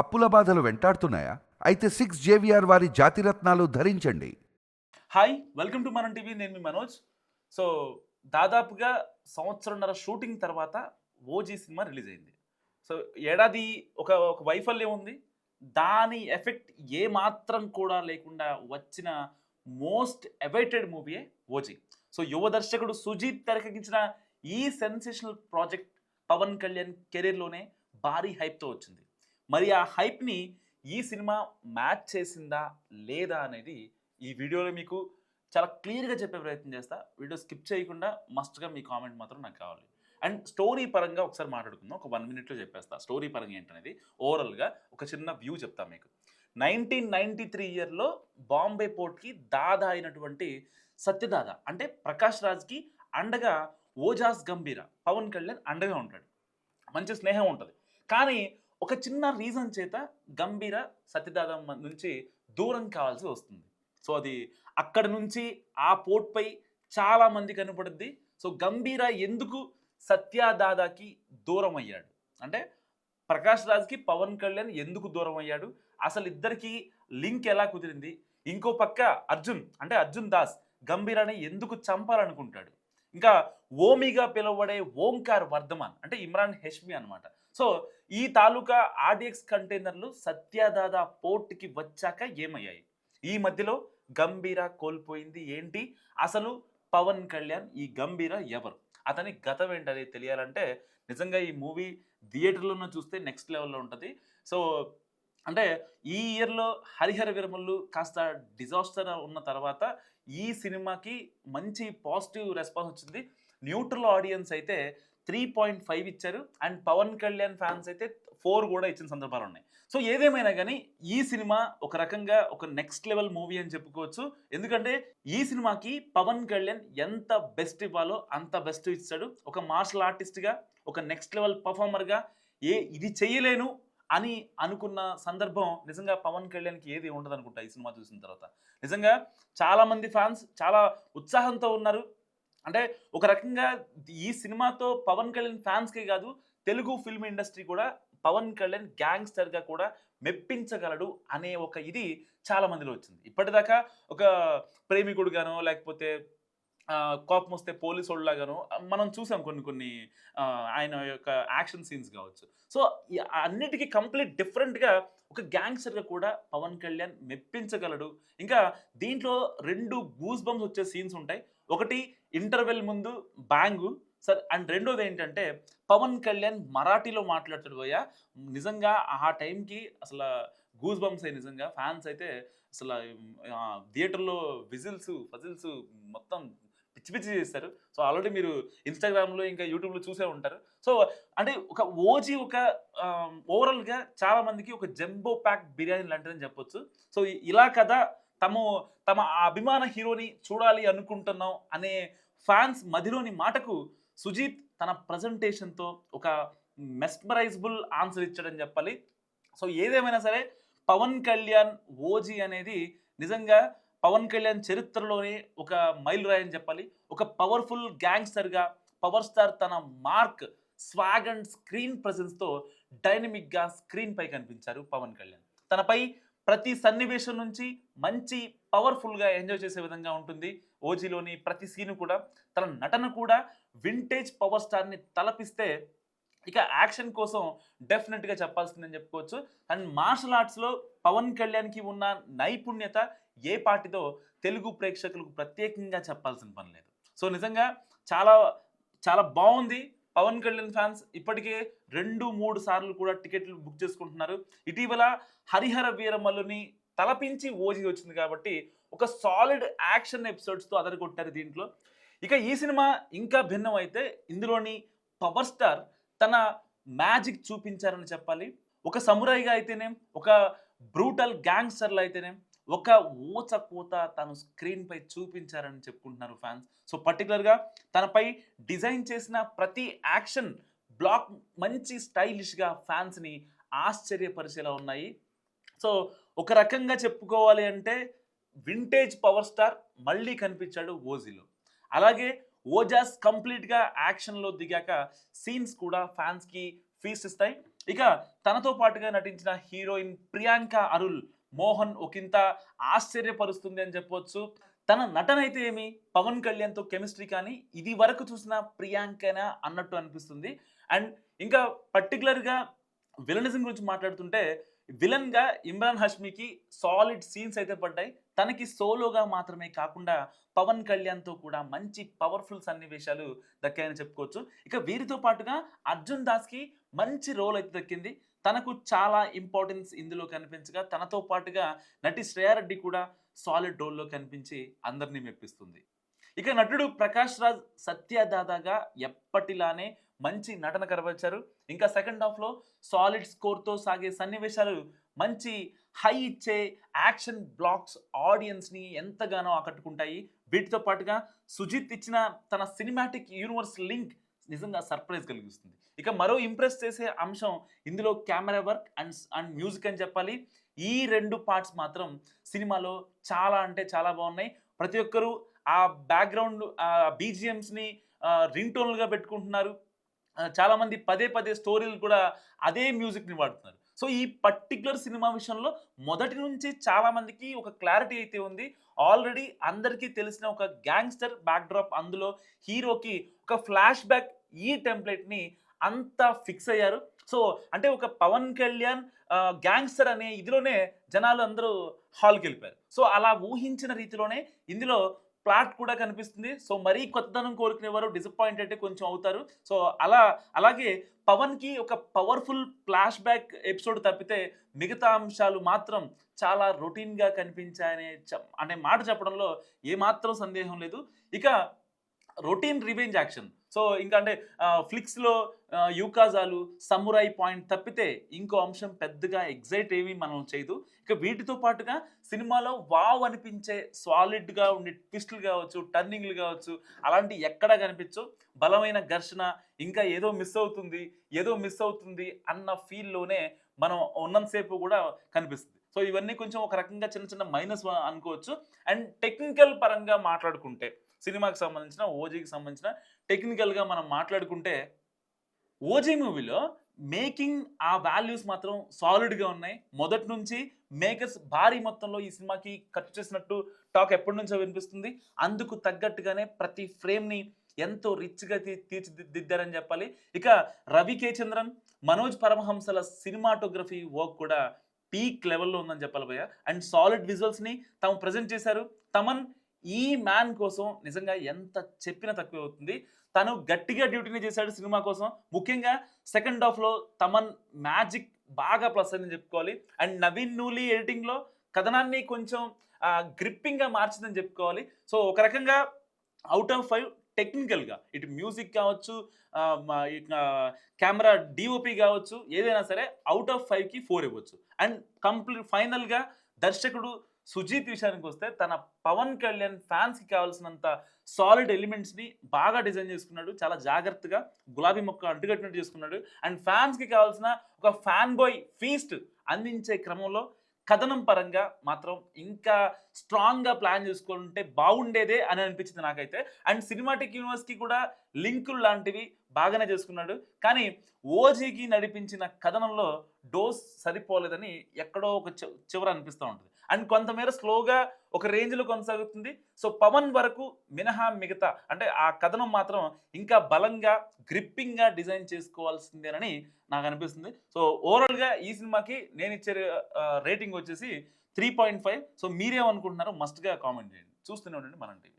అప్పుల బాధలు వెంటాడుతున్నాయా? అయితే సిక్స్ జేవిఆర్ వారి జాతిరత్నాలు ధరించండి. Hi welcome to Manam TV నేను మీ మనోజ్. సో దాదాపుగా సంవత్సరంన్నర షూటింగ్ తర్వాత ఓజీ సినిమా రిలీజ్ అయింది. సో ఏడాది ఒక ఒక వైఫల్యం ఉంది. దాని ఎఫెక్ట్ ఏ మాత్రం కూడా లేకుండా వచ్చిన మోస్ట్ అవైటెడ్ మూవీయే ఓజీ. సో యువ దర్శకుడు సుజీత్ తెరకెక్కించిన ఈ సెన్సేషనల్ ప్రాజెక్ట్ పవన్ కళ్యాణ్ కెరీర్లోనే భారీ హైప్తో వచ్చింది. మరి ఆ హైప్ని ఈ సినిమా మ్యాచ్ చేసిందా లేదా అనేది ఈ వీడియోలో మీకు చాలా క్లియర్గా చెప్పే ప్రయత్నం చేస్తా. వీడియో స్కిప్ చేయకుండా మస్ట్గా మీ కామెంట్ మాత్రం నాకు కావాలి. అండ్ స్టోరీ పరంగా ఒకసారి మాట్లాడుకుందాం. ఒక వన్ మినిట్లో చెప్పేస్తా. స్టోరీ పరంగా ఏంటనేది? ఓవరాల్గా ఒక చిన్న వ్యూ చెప్తా మీకు. నైన్టీన్ నైన్టీ త్రీ ఇయర్లో బాంబే పోర్ట్కి దాదా అయినటువంటి సత్యదాదా అంటే ప్రకాష్ రాజ్కి అండగా ఓజాస్ గంభీర పవన్ కళ్యాణ్ అండగా ఉంటాడు. మంచి స్నేహం ఉంటుంది. కానీ ఒక చిన్న రీజన్ చేత గంభీర సత్యదాదమ్మ నుంచి దూరం కావాల్సి వస్తుంది. సో అది అక్కడ నుంచి ఆ పోర్ట్పై చాలా మంది కనపడుద్ది. సో గంభీర ఎందుకు సత్యదాదాకి దూరం అయ్యాడు? అంటే ప్రకాష్ రాజ్కి పవన్ కళ్యాణ్ ఎందుకు దూరం అయ్యాడు? అసలు ఇద్దరికి లింక్ ఎలా కుదిరింది? ఇంకో పక్క అర్జున్ అంటే అర్జున్ దాస్ గంభీరాని ఎందుకు చంపాలనుకుంటాడు? ఇంకా ఓమిగా పిలువబడే ఓంకార్ వర్ధమాన్ అంటే ఇమ్రాన్ హెష్మి అన్నమాట. సో ఈ తాలూకా ఆర్డిఎక్స్ కంటైనర్లు సత్యదాదా పోర్ట్కి వచ్చాక ఏమయ్యాయి? ఈ మధ్యలో గంభీర కోల్పోయింది ఏంటి? అసలు పవన్ కళ్యాణ్ ఈ గంభీర ఎవరు? అతని గతం ఏంటనేది తెలియాలంటే నిజంగా ఈ మూవీ థియేటర్లోనే చూస్తే నెక్స్ట్ లెవెల్లో ఉంటుంది. సో అంటే ఈ ఇయర్లో హరిహర విరమల్లు కాస్త డిజాస్టర్ ఉన్న తర్వాత ఈ సినిమాకి మంచి పాజిటివ్ రెస్పాన్స్ వచ్చింది. న్యూట్రల్ ఆడియన్స్ అయితే త్రీ పాయింట్ ఫైవ్ ఇచ్చారు. అండ్ పవన్ కళ్యాణ్ ఫ్యాన్స్ అయితే ఫోర్ కూడా ఇచ్చిన సందర్భాలు ఉన్నాయి. సో ఏదేమైనా కానీ ఈ సినిమా ఒక రకంగా ఒక నెక్స్ట్ లెవెల్ మూవీ అని చెప్పుకోవచ్చు. ఎందుకంటే ఈ సినిమాకి పవన్ కళ్యాణ్ ఎంత బెస్ట్ ఇవ్వాలో అంత బెస్ట్ ఇచ్చాడు. ఒక మార్షల్ ఆర్టిస్ట్గా ఒక నెక్స్ట్ లెవెల్ పర్ఫార్మర్గా ఏ ఇది చేయలేను అని అనుకున్న సందర్భం నిజంగా పవన్ కళ్యాణ్కి ఏది ఉండదు అనుకుంటా ఈ సినిమా చూసిన తర్వాత? నిజంగా చాలా మంది ఫ్యాన్స్ చాలా ఉత్సాహంతో ఉన్నారు. అంటే ఒక రకంగా ఈ సినిమాతో పవన్ కళ్యాణ్ ఫ్యాన్స్కే కాదు తెలుగు ఫిల్మ్ ఇండస్ట్రీ కూడా పవన్ కళ్యాణ్ గ్యాంగ్స్టర్గా కూడా మెప్పించగలడు అనే ఒక ఇది చాలా మందిలో వచ్చింది. ఇప్పటిదాకా ఒక ప్రేమికుడుగానో లేకపోతే కోపం వస్తే పోలీసు వాళ్ళలాగానో మనం చూసాం కొన్ని కొన్ని ఆయన యొక్క యాక్షన్ సీన్స్ కావచ్చు. సో అన్నిటికీ కంప్లీట్ డిఫరెంట్గా ఒక గ్యాంగ్స్టర్గా కూడా పవన్ కళ్యాణ్ మెప్పించగలడు. ఇంకా దీంట్లో రెండు గూస్ బంప్స్ వచ్చే సీన్స్ ఉంటాయి. ఒకటి ఇంటర్వెల్ ముందు బ్యాంగు సార్ అండ్ రెండోది ఏంటంటే పవన్ కళ్యాణ్ మరాఠీలో మాట్లాడతాడు పోయా నిజంగా ఆ టైంకి అసలు గూస్ బంప్స్ అయ్యి నిజంగా. ఫ్యాన్స్ అయితే అసలు థియేటర్లో విజిల్స్ ఫజిల్స్ మొత్తం పిచ్చి పిచ్చి చేస్తారు. సో ఆల్రెడీ మీరు ఇన్స్టాగ్రామ్లో ఇంకా యూట్యూబ్లో చూసే ఉంటారు. సో అంటే ఒక ఓజీ ఒక ఓవరాల్గా చాలా మందికి ఒక జంబో ప్యాక్ బిర్యానీ లాంటిదని చెప్పొచ్చు. సో ఇలా కదా తమ తమ ఆ అభిమాన హీరోని చూడాలి అనుకుంటున్నాం అనే ఫ్యాన్స్ మదిలోని మాటకు సుజీత్ తన ప్రజెంటేషన్తో ఒక మెస్మరైజబుల్ ఆన్సర్ ఇచ్చాడని చెప్పాలి. సో ఏదేమైనా సరే పవన్ కళ్యాణ్ ఓజీ అనేది నిజంగా పవన్ కళ్యాణ్ చరిత్రలోనే ఒక మైల్ అని చెప్పాలి. ఒక పవర్ఫుల్ గ్యాంగ్స్టర్గా పవర్ స్టార్ తన మార్క్ స్వాగ్ అండ్ స్క్రీన్తో డైనమిక్గా స్క్రీన్పై కనిపించారు పవన్ కళ్యాణ్. తనపై ప్రతి సన్నివేశం నుంచి మంచి పవర్ఫుల్గా ఎంజాయ్ చేసే విధంగా ఉంటుంది. ఓజీలోని ప్రతి సీను కూడా తన నటన కూడా వింటేజ్ పవర్ స్టార్ని తలపిస్తే ఇక యాక్షన్ కోసం డెఫినెట్గా చెప్పాల్సిందని చెప్పుకోవచ్చు. అండ్ మార్షల్ ఆర్ట్స్లో పవన్ కళ్యాణ్కి ఉన్న నైపుణ్యత ఏ పార్టీతో తెలుగు ప్రేక్షకులకు ప్రత్యేకంగా చెప్పాల్సిన పని లేదు. సో నిజంగా చాలా చాలా బాగుంది. పవన్ కళ్యాణ్ ఫ్యాన్స్ ఇప్పటికే రెండు మూడు సార్లు కూడా టికెట్లు బుక్ చేసుకుంటున్నారు. ఇటీవల హరిహర వీరమల్లుని తలపించి ఓజీ వచ్చింది కాబట్టి ఒక సాలిడ్ యాక్షన్ ఎపిసోడ్స్తో అదరగొట్టారు దీంట్లో. ఇక ఈ సినిమా ఇంకా భిన్నం అయితే ఇందులోని పవర్ స్టార్ తన మ్యాజిక్ చూపించారని చెప్పాలి. ఒక సమురాయిగా అయితేనేం ఒక బ్రూటల్ గ్యాంగ్స్టర్లు అయితేనేం ఒక ఊచ కూత తను స్క్రీన్ పై చూపించారని చెప్పుకుంటున్నారు ఫ్యాన్స్ సో పర్టికులర్గా తనపై డిజైన్ చేసిన ప్రతి యాక్షన్ బ్లాక్ మంచి స్టైలిష్గా ఫ్యాన్స్ని ఆశ్చర్యపరిచేలా ఉన్నాయి. సో ఒక రకంగా చెప్పుకోవాలి అంటే వింటేజ్ పవర్ స్టార్ మళ్ళీ కనిపించాడు ఓజీలో. అలాగే ఓజాస్ కంప్లీట్గా యాక్షన్లో దిగాక సీన్స్ కూడా ఫ్యాన్స్కి ఫీస్ట్ ఇస్తాయి. ఇక తనతో పాటుగా నటించిన హీరోయిన్ ప్రియాంక అరుల్ మోహన్ ఒకంత ఆశ్చర్యపరుస్తుంది అని చెప్పొచ్చు. తన నటన అయితే ఏమి? పవన్ కళ్యాణ్తో కెమిస్ట్రీ కానీ ఇది వరకు చూసిన ప్రియాంకనా అన్నట్టు అనిపిస్తుంది. అండ్ ఇంకా పర్టికులర్గా విలనిజం గురించి మాట్లాడుతుంటే విలన్గా ఇమ్రాన్ హష్మికి సాలిడ్ సీన్స్ అయితే పడ్డాయి. తనకి సోలోగా మాత్రమే కాకుండా పవన్ కళ్యాణ్తో కూడా మంచి పవర్ఫుల్ సన్నివేశాలు దక్కాయని చెప్పుకోవచ్చు. ఇక వీరితో పాటుగా అర్జున్ దాస్కి మంచి రోల్ అయితే దక్కింది. తనకు చాలా ఇంపార్టెన్స్ ఇందులో కనిపించగా తనతో పాటుగా నటి శ్రేయారెడ్డి కూడా సాలిడ్ రోల్లో కనిపించి అందరినీ మెప్పిస్తుంది. ఇక నటుడు ప్రకాష్ రాజ్ సత్యదాదాగా ఎప్పటిలానే మంచి నటన కనబరిచారు ఇంకా సెకండ్ హాఫ్లో సాలిడ్ స్కోర్తో సాగే సన్నివేశాలు మంచి హై ఇచ్చే యాక్షన్ బ్లాక్స్ ఆడియన్స్ని ఎంతగానో ఆకట్టుకుంటాయి. వీటితో పాటుగా సుజిత్ ఇచ్చిన తన సినిమాటిక్ యూనివర్స్ లింక్ నిజంగా సర్ప్రైజ్ కలిగిస్తుంది. ఇక మరో ఇంప్రెస్ చేసే అంశం ఇందులో camera work and and music అని చెప్పాలి. ఈ రెండు పార్ట్స్ మాత్రం సినిమాలో చాలా అంటే చాలా బాగున్నాయి. ప్రతి ఒక్కరూ ఆ బ్యాక్గ్రౌండ్ బీజిఎమ్స్ని రింగ్ టోన్లుగా పెట్టుకుంటున్నారు. చాలామంది పదే పదే స్టోరీలు కూడా అదే మ్యూజిక్ని వాడుతున్నారు. సో ఈ పర్టిక్యులర్ సినిమా విషయంలో మొదటి నుంచి చాలామందికి ఒక క్లారిటీ అయితే ఉంది. ఆల్రెడీ అందరికీ తెలిసిన ఒక గ్యాంగ్స్టర్ బ్యాక్డ్రాప్ అందులో హీరోకి ఒక ఫ్లాష్ బ్యాక్ ఈ టెంప్లెట్ని అంతా ఫిక్స్ అయ్యారు. సో అంటే ఒక పవన్ కళ్యాణ్ గ్యాంగ్స్టర్ అనే ఇదిలోనే జనాలు అందరూ హాల్కి వెళ్ళిపోయారు సో అలా ఊహించిన రీతిలోనే ఇందులో ప్లాట్ కూడా కనిపిస్తుంది. సో మరీ కొత్తదనం కోరుకునే వారు డిసప్పాయింట్ అయితే కొంచెం అవుతారు. సో అలా అలాగే పవన్కి ఒక పవర్ఫుల్ ఫ్లాష్ బ్యాక్ ఎపిసోడ్ తప్పితే మిగతా అంశాలు మాత్రం చాలా రొటీన్గా కనిపించాయనే చెప్- అనే మాట చెప్పడంలో ఏమాత్రం సందేహం లేదు. ఇక రొటీన్ రివెంజ్ యాక్షన్ సో ఇంకా అంటే ఫ్లిక్స్లో యూకాజాలు సమురాయి పాయింట్ తప్పితే ఇంకో అంశం పెద్దగా ఎగ్జైట్ ఏమీ మనం చేయదు. ఇక వీటితో పాటుగా సినిమాలో వావ్ అనిపించే సాలిడ్గా ఉండే ట్విస్టులు కావచ్చు టర్నింగ్లు కావచ్చు అలాంటి ఎక్కడ కనిపించో బలమైన ఘర్షణ ఇంకా ఏదో మిస్ అవుతుంది ఏదో మిస్ అవుతుంది అన్న ఫీల్లోనే మనం ఉన్నంతసేపు కూడా కనిపిస్తుంది. సో ఇవన్నీ కొంచెం ఒక రకంగా చిన్న చిన్న మైనస్ అనుకోవచ్చు. అండ్ టెక్నికల్ పరంగా మాట్లాడుకుంటే సినిమాకి సంబంధించిన ఓజీకి సంబంధించిన టెక్నికల్గా మనం మాట్లాడుకుంటే ఓజీ మూవీలో మేకింగ్ ఆ వాల్యూస్ మాత్రం సాలిడ్గా ఉన్నాయి. మొదటి నుంచి మేకర్స్ భారీ మొత్తంలో ఈ సినిమాకి ఖర్చు చేసినట్టు టాక్ ఎప్పటి నుంచో వినిపిస్తుంది. అందుకు తగ్గట్టుగానే ప్రతి ఫ్రేమ్ని ఎంతో రిచ్గా తీ తీర్చిదిద్దారని చెప్పాలి. ఇక రవి కే చంద్రన్ మనోజ్ పరమహంసల సినిమాటోగ్రఫీ వర్క్ కూడా పీక్ లెవెల్లో ఉందని చెప్పాలి భయ్య. అండ్ సాలిడ్ విజువల్స్ని తాము ప్రజెంట్ చేశారు. తమన్ ఈ మ్యాన్ కోసం నిజంగా ఎంత చెప్పినా తక్కువ అవుతుంది. తను గట్టిగా డ్యూటీని చేశాడు సినిమా కోసం. ముఖ్యంగా సెకండ్ హాఫ్లో తమన్ మ్యాజిక్ బాగా ప్లస్ అని చెప్పుకోవాలి. అండ్ నవీన్ నూలి ఎడిటింగ్లో కథనాన్ని కొంచెం గ్రిప్పింగ్గా మార్చిందని చెప్పుకోవాలి. సో ఒక రకంగా అవుట్ ఆఫ్ ఫైవ్ టెక్నికల్గా ఇటు మ్యూజిక్ కావచ్చు కెమెరా డిఓపి కావచ్చు ఏదైనా సరే అవుట్ ఆఫ్ ఫైవ్కి ఫోర్ ఇవ్వచ్చు. అండ్ కంప్లీట్ ఫైనల్గా దర్శకుడు సుజీత్ విషయానికి వస్తే తన పవన్ కళ్యాణ్ ఫ్యాన్స్కి కావాల్సినంత సాలిడ్ ఎలిమెంట్స్ని బాగా డిజైన్ చేసుకున్నాడు. చాలా జాగ్రత్తగా గులాబీ మొక్క అంటుకట్టినట్టు చేసుకున్నాడు. అండ్ ఫ్యాన్స్కి కావాల్సిన ఒక ఫ్యాన్ బాయ్ ఫీస్ట్ అందించే క్రమంలో కథనం పరంగా మాత్రం ఇంకా స్ట్రాంగ్గా ప్లాన్ చేసుకుంటే బాగుండేదే అని అనిపించింది నాకైతే. అండ్ సినిమాటిక్ యూనివర్స్కి కూడా లింకులు లాంటివి బాగానే చేసుకున్నాడు. కానీ ఓజీకి నడిపించిన కథనంలో డోస్ సరిపోలేదని ఎక్కడో ఒక చివర అనిపిస్తూ ఉంటుంది. అండ్ కొంతమేర స్లోగా ఒక రేంజ్లో కొనసాగుతుంది. సో పవన్ వరకు మినహా మిగతా అంటే ఆ కథనం మాత్రం ఇంకా బలంగా గ్రిప్పింగ్గా డిజైన్ చేసుకోవాల్సిందేనని నాకు అనిపిస్తుంది. సో ఓవరాల్గా ఈ సినిమాకి నేను ఇచ్చే రేటింగ్ వచ్చేసి త్రీ పాయింట్ ఫైవ్. సో మీరేమనుకుంటున్నారో మస్ట్గా కామెంట్ చేయండి. చూస్తూనే ఉండండి. మనం టీవీ.